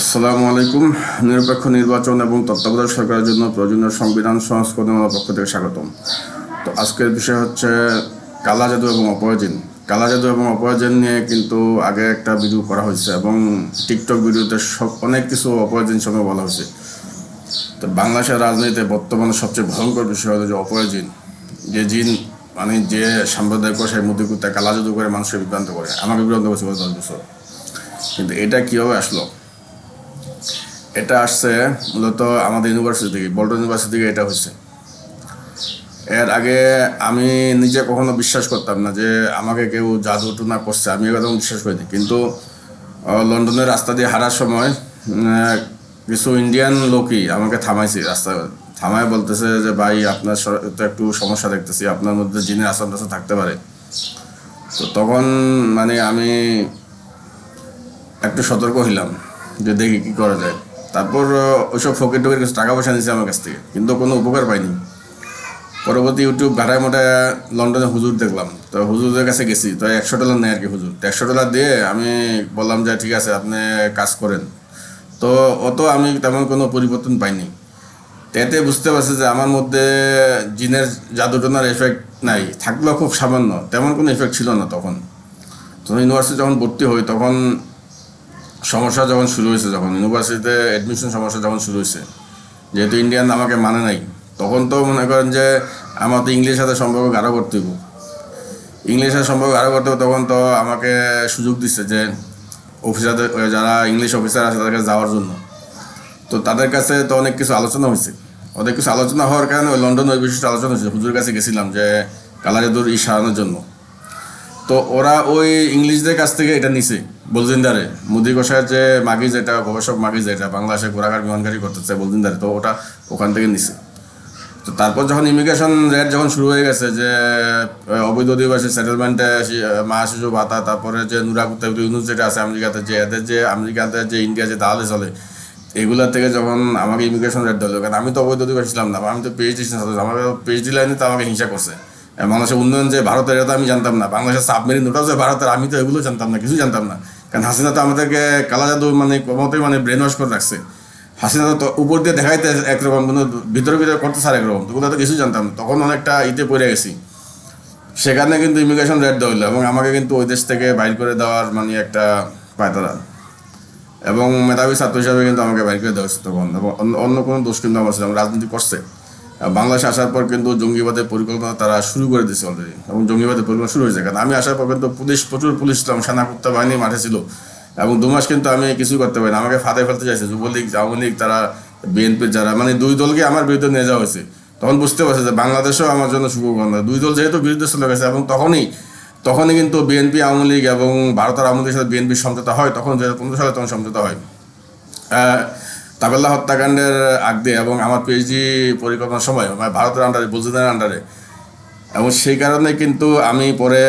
আসসালামু আলাইকুম। নিরপেক্ষ নির্বাচন এবং তত্ত্বাবধায়ক সরকারের জন্য প্রয়োজনীয় সংবিধান সংস্করণের পক্ষ থেকে স্বাগতম। তো আজকের বিষয় হচ্ছে কালা জাদু এবং অপরাজিন কালা জাদু এবং অপরাজিন নিয়ে কিন্তু আগে একটা ভিডিও করা হয়েছে এবং টিকটক ভিডিওতে সব অনেক কিছু অপরাজিন সঙ্গে বলা হয়েছে। তো বাংলাদেশের রাজনীতিতে বর্তমানে সবচেয়ে ভয়ঙ্কর বিষয় হলো যে অপরাজিন যে জিন মানে যে সাম্প্রদায়িক সেই মুদিকুত্তা কালা জাদু করে মানুষকে বিভ্রান্ত করে। আমাকে বিভ্রান্ত করছে গত দশ বছর। কিন্তু এটা কীভাবে আসলো? এটা আসছে মূলত আমাদের ইউনিভার্সিটি থেকে, বল্টন ইউনিভার্সিটি থেকে এটা হচ্ছে এর আগে আমি নিজে কখনো বিশ্বাস করতাম না যে আমাকে কেউ জাদু টুনা করছে, আমি একদম বিশ্বাস করিনি। কিন্তু লন্ডনের রাস্তা দিয়ে হারার সময় কিছু ইন্ডিয়ান লোকই আমাকে থামাইছে রাস্তা থামায় বলতেছে যে, ভাই, আপনার তো একটু সমস্যা দেখতেছি, আপনার মধ্যে জিনের আসান থাকতে পারে। তো তখন মানে আমি একটু সতর্ক হইলাম, যে দেখি কী করা যায়। তারপর ওইসব ফকির টকির কিছু টাকা পয়সা নিয়েছে আমার কাছ থেকে, কিন্তু কোনো উপকার পাইনি। পরবর্তী ইউটিউব ঘাটায় মোটায় লন্ডনে হুজুর দেখলাম, তো হুজুরের কাছে গেছি, তো একশো ডলার নেয় আর কি হুজুর। তো একশো ডলার দিয়ে আমি বললাম যে, ঠিক আছে, আপনি কাজ করেন। তো অত আমি তেমন কোনো পরিবর্তন পাইনি। তো এতে বুঝতে পারছি যে, আমার মধ্যে জিনের জাদুটনার এফেক্ট নাই, থাকলেও খুব সামান্য, তেমন কোনো এফেক্ট ছিল না তখন। তখন ইউনিভার্সিটি যখন ভর্তি হই, তখন সমস্যা যখন শুরু হয়েছে, যখন ইউনিভার্সিটিতে অ্যাডমিশন সমস্যা যখন শুরু হয়েছে, যেহেতু ইন্ডিয়ান আমাকে মানে নাই, তখন তো মনে করেন যে আমার তো ইংলিশের সাথে সম্পর্ক গাঢ় করতে হইব। ইংলিশের সম্পর্ক গাঢ় করতে তখন তো আমাকে সুযোগ দিচ্ছে যে অফিসারদের যারা ইংলিশ অফিসার আছে তাদের কাছে যাওয়ার জন্য। তো তাদের কাছে তো অনেক কিছু আলোচনা হয়েছে। অনেক কিছু আলোচনা হওয়ার কারণে ওই লন্ডন ওই বিষয়টা আলোচনা হয়েছে, হুজুরের কাছে গেছিলাম যে কালাজাদুর ই সারানোর জন্য। তো ওরা ওই ইংলিশদের কাছ থেকে এটা নিছে। বলজিন্দারে মুদি গোসাইয়ের যে মাগি যেটা, গবেষক মাগি যেটা বাংলাদেশে ঘোরাঘাট বিমানগাড়ি করতেছে বলজিন্দারে তো ওটা ওখান থেকে নিছে। তো তারপর যখন ইমিগ্রেশন রেট যখন শুরু হয়ে গেছে যে অবৈধ অধিবাসী সেটেলমেন্টে মা, শিশু, ভাতা, তারপরে যে নুরাকুত্তা ইউনুস যেটা আছে আমেরিকাতে, যে এদের যে, আমেরিকাতে যে ইন্ডিয়া যে দালালি চলে, এগুলা থেকে যখন আমাকে ইমিগ্রেশন রেট দিল কারণ আমি তো অবৈধ অধিবাসী ছিলাম না, আমি তো পিএইচডি আমার পিএইচডি লাইনে তো আমাকে হিংসা করছে। বাংলাদেশের উন্নয়ন যে ভারতের, এটা আমি জানতাম না, বাংলাদেশের সাবমেরিন ওটাও যে ভারতের, আমি তো এগুলো জানতাম না, কিছু জানতাম না। কারণ হাসিনা তো আমাদেরকে কালা জাদু মানে কমতে মানে ব্রেন ওয়াশ করে রাখছে। হাসিনা তো উপর দিয়ে দেখাইতে একরকম কিন্তু ভিতরে ভিতরে করতে স্যার একরকম তোগুলো তো কিছু জানতাম, তখন অনেকটা ইতে পড়ে গেছি। সেখানে কিন্তু ইমিগ্রেশন রেট দেওয়া এবং আমাকে কিন্তু ওই দেশ থেকে বাইর করে দেওয়ার মানে একটা পায়তারা। এবং মেধাবী ছাত্র হিসাবে কিন্তু আমাকে বাইর করে দেওয়া হচ্ছে তখন। এবং অন্য- কোনো দোষ কিন্তু আমার ছিল। রাজনীতি করছে। বাংলাদেশে আসার পর কিন্তু জঙ্গিবাদের পরিকল্পনা তারা শুরু করে দিয়েছে অলরেডি এবং জঙ্গিবাদের পরিকল্পনা শুরু হয়েছে। কারণ আমি আসার পর কিন্তু পুলিশ, প্রচুর পুলিশ ছিলাম সেনাকুত্তা বাহিনী মাঠে ছিল। এবং দু মাস কিন্তু আমি কিছুই করতে পারি না আমাকে ফাঁদে ফেলতে চাইছে। যুবলীগ আওয়ামী লীগ, তারা বিএনপির যারা মানে দুই দলকে আমার বিরুদ্ধে নিয়ে যাওয়া হয়েছে। তখন বুঝতে পারছে যে বাংলাদেশও আমার জন্য শুভকর না দুই দল যেহেতু বিরুদ্ধে চলে গেছে এবং তখনই তখনই কিন্তু বিএনপি, আওয়ামী লীগ এবং ভারতের আওয়ামী লীগের সাথে বিএনপির সমঝোতা হয়। তখন দু হাজার পনেরো সালে তখন সমঝোতা হয়। তাবেল্লা হত্যাকাণ্ডের আগ এবং আমার পিএইচডি পরিকল্পনার সময় মানে ভারতের আন্ডারে বুলজিনের আন্ডারে এবং সেই কারণে কিন্তু আমি পরে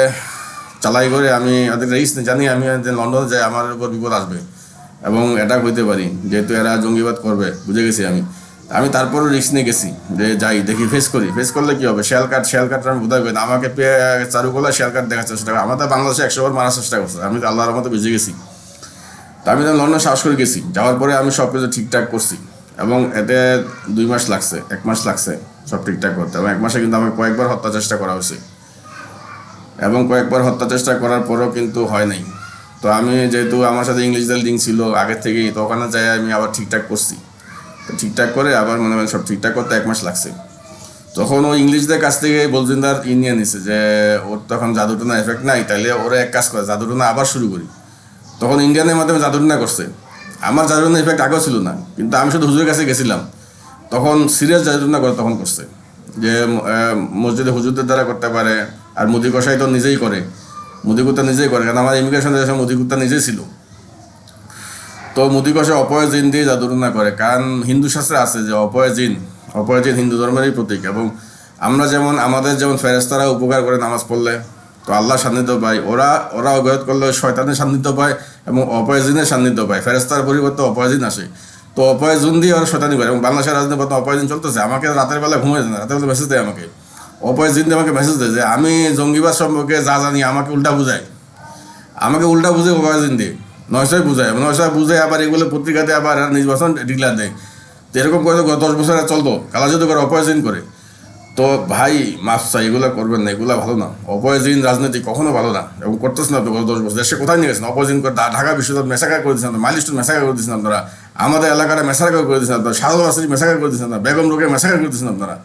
চালাই করে আমি ওদের রিস্ক জানি আমি লন্ডনে যাই, আমার উপর বিপদ আসবে। এবং অ্যাটাক হইতে পারি, যেহেতু এরা জঙ্গিবাদ করবে, বুঝে গেছি আমি। আমি তারপরও রিস্ক নিয়ে গেছি, যে যাই, দেখি ফেস করি। ফেস করলে কী হবে? শেয়াল কার্ড শেয়াল কার্ডটা আমি বোধহয় না। আমাকে চারুকলা শেয়াল কার্ড দেখার চেষ্টা করে আমাদের বাংলাদেশে একশো বার মারার চেষ্টা করছে। আমি তো আল্লাহর মতো বুঝে গেছি। আমি যখন লন্ডন সাহস করে গেছি, যাওয়ার পরে আমি সব কিছু ঠিকঠাক করছি এবং এতে দুই মাস লাগছে, এক মাস লাগছে সব ঠিকঠাক করতে এবং এক মাসে কিন্তু আমাকে কয়েকবার হত্যা চেষ্টা করা হয়েছে। এবং কয়েকবার হত্যা চেষ্টা করার পরেও কিন্তু হয় নাই। তো আমি যেহেতু আমার সাথে ইংলিশদের লিঙ্ক ছিল, আগের থেকেই, তো ওখানে যাই আমি আবার ঠিকঠাক করছি। তো ঠিকঠাক করে আবার মনে হয় সব ঠিকঠাক করতে এক মাস লাগছে। তখন ও ইংলিশদের কাছ থেকে বলজিন্দার ই নিয়ে নিছে যে, ওর তখন জাদুটনা এফেক্ট নাই, তাইলে ওরা এক কাজ করে, জাদুটনা আবার শুরু করি। তখন ইন্ডিয়ানের মাধ্যমে জাদুটনা করছে। আমার জাদুটনা ইফেক্ট আগেও ছিল না, কিন্তু আমি শুধু হুজুরের কাছে গেছিলাম। তখন সিরিয়াস জাদুটনা করে তখন করছে। যে মসজিদে হুজুরদের দ্বারা করতে পারে, আর মুদি কষাই তো নিজেই করে। মুদি মুদিকুত্তা নিজেই করে, কারণ আমার ইমিগ্রেশন দেশে মুদিকুত্তা নিজেই ছিল। তো মুদি কষে অপয় জিন দিয়ে জাদুটনা করে, কারণ হিন্দু শাস্ত্রে আছে যে অপয় জিন অপয় জিন হিন্দু ধর্মেরই প্রতীক। এবং আমরা যেমন, আমাদের যেমন ফেরেস্তারা উপকার করে নামাজ পড়লে তো আল্লাহ সান্নিধ্য পায়। ওরা ওরা অবয়ত করলে শয়তানের সান্নিধ্য পায় এবং অপয়জিনের সান্নিধ্য পায়। ফেরেস্তার পরিবর্তে অপয়জিন আসে। তো অপয়জন দিয়ে ওরা শয়তানি করে এবং বাংলাদেশের রাজনীতি বর্তমানে অপয়জিন চলতেছে। আমাকে রাতের বেলা ঘুমিয়ে না, রাতের বেলা মেসেজ দেয় আমাকে। অপয়জিন দিয়ে আমাকে মেসেজ দেয় যে, আমি জঙ্গিবাদ সম্পর্কে যা জানি, আমাকে উল্টা বুঝায়। আমাকে উল্টা বুঝে অপয়জিন দিয়ে নয়শয় বুঝায় নয়শয় বুঝে আবার এগুলো পত্রিকাতে আবার নির্বাচন ডিক্লার দেয়। তো এরকম করে গত দশ বছর চলতো। কালাজাদু করে অপয়জন করে। তো ভাই, মাফ চাই, এগুলো করবেন না, এগুলো ভালো না। অপরাজীন রাজনীতি কখনো ভালো না। এবং করতেছেন না গত দশ বছর। দেশে কোথায় নিয়ে গেছেন? অপরাজীন করে ঢাকা বিশ্ববিদ্যালয় মেসাকার করে দিয়েছেন মাইলিস্টন মেসাকার করে দিয়েছেন আপনারা, আমাদের এলাকাটা মেসাকার করে দিয়েছেন আপনারা সারদা বাসরি মেসাকার করে দিয়েছেন আপনারা, বেগম রোগে মেসাকার করে দিয়েছেন আপনারা।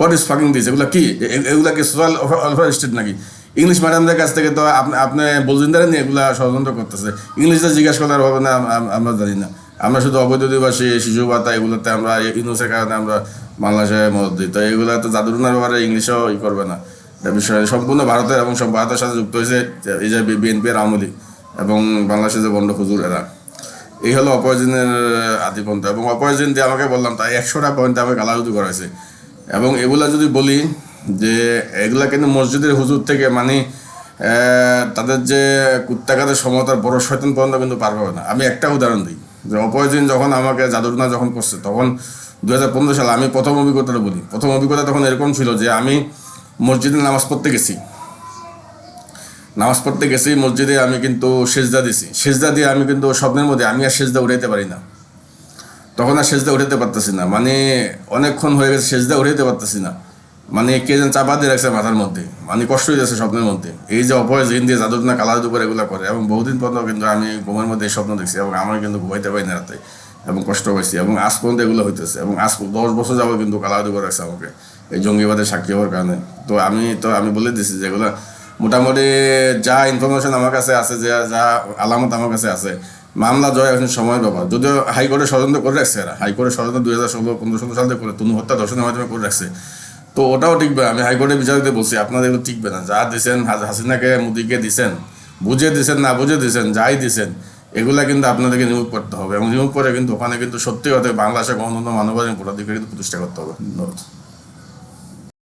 হোয়াট ইজ ফাকিং দিস এগুলো কি? এগুলা কি সোশ্যাল ওয়েলফেয়ার স্টেট নাকি? ইংলিশ ম্যাডামদের কাছ থেকে তো আপনি আপনি বলজিন্দারে নিয়ে এগুলা ষড়যন্ত্র করতেছে। ইংলিশটা জিজ্ঞাসা করার হবে না, আম- আম- আমরা জানি না। আমরা শুধু অবৈধ দিবাসী শিশু ভাতা এগুলোতে আমরা ইউনুসের কারণে আমরা বাংলাদেশে মদত দিই। তো এগুলো তো জাদুরনার ব্যাপারে ইংলিশও ই করবে না। বিষয় সম্পূর্ণ ভারতের এবং সব ভারতের সাথে যুক্ত হয়েছে এই যে বিএনপি লীগ এবং বাংলাদেশের যে বন্ড খুজুর এরা। এই হলো অপরাজিনের আদিপন্থা এবং অপরাজিন দিয়ে আমাকে বললাম, তাই একশোটা পয়েন্টে আমাকে গালাগুতি করাইছে। এবং এগুলা যদি বলি যে এগুলা কিন্তু মসজিদের হুজুর থেকে মানে তাদের যে কুত্তাঘাতের সমতার বড় শয়তান পর্যন্ত কিন্তু পার পাবে না। আমি একটা উদাহরণ দিই। যে অপরাজিন যখন আমাকে জাদুরনা যখন করছে, তখন দু হাজার পনেরো সালে আমি প্রথম অভিজ্ঞতাটা বলি প্রথম অভিজ্ঞতা তখন এরকম ছিল যে আমি মসজিদে নামাজ পড়তে গেছি। নামাজ পড়তে গেছি, মসজিদে আমি কিন্তু সেজদা দিছি। সেজদা দিয়ে আমি কিন্তু স্বপ্নের মধ্যে আমি আর সেজদা উঠাইতে পারি না। তখন আর সেজদা উঠাইতে পারতেছি না। মানে অনেকক্ষণ হয়ে গেছে সেজদা উঠাইতে পারতেছি না। মানে কে যেন চাপা দিয়ে রাখছে মাথার মধ্যে। মানে কষ্ট হয়ে যাচ্ছে স্বপ্নের মধ্যে। এই যে অপয় জিন দিয়ে জাদুর না কালা জাদু করে এগুলো করে এবং বহুদিন পর্যন্ত কিন্তু আমি ঘুমের মধ্যে এই স্বপ্ন দেখছি এবং আমার কিন্তু ঘুমাইতে পারি না রাতে এবং কষ্ট পাইছি এবং আজ পর্যন্ত এগুলো হইতেছে এবং আজ দশ বছর যাব কিন্তু কালা জাদু করে রাখছে আমাকে এই জঙ্গিবাদের সাক্ষী হওয়ার কারণে। তো আমি তো আমি বলে দিছি যে এগুলো মোটামুটি যা ইনফরমেশন আমার কাছে আছে, যে, যা আলামত আমার কাছে আছে, মামলা জয় এখন সময়ের ব্যাপার। যদিও হাইকোর্টে ষড়যন্ত্র করে রাখছে এরা। হাইকোর্টে ষড়যন্ত্র দুই হাজার ষোলো, পনেরো, ষোলো সাল থেকে করে, তনু হত্যা দর্শনের মাধ্যমে করে রাখছে। তো ওটাও টিকবে আমি হাইকোর্টের বিচারকদের বলছি আপনাদের এগুলো টিকবে না। যা দিছেন হাসিনাকে, মোদিকে দিছেন, বুঝে দিছেন, না বুঝে দিছেন, যাই দিছেন, এগুলা কিন্তু আপনাদেরকে নিয়োগ করতে হবে। এবং নিয়োগ করে কিন্তু ওখানে কিন্তু সত্যি কথা বাংলাদেশের গণতন্ত্র, মানবাধিকার কিন্তু প্রতিষ্ঠা করতে হবে। ধন্যবাদ।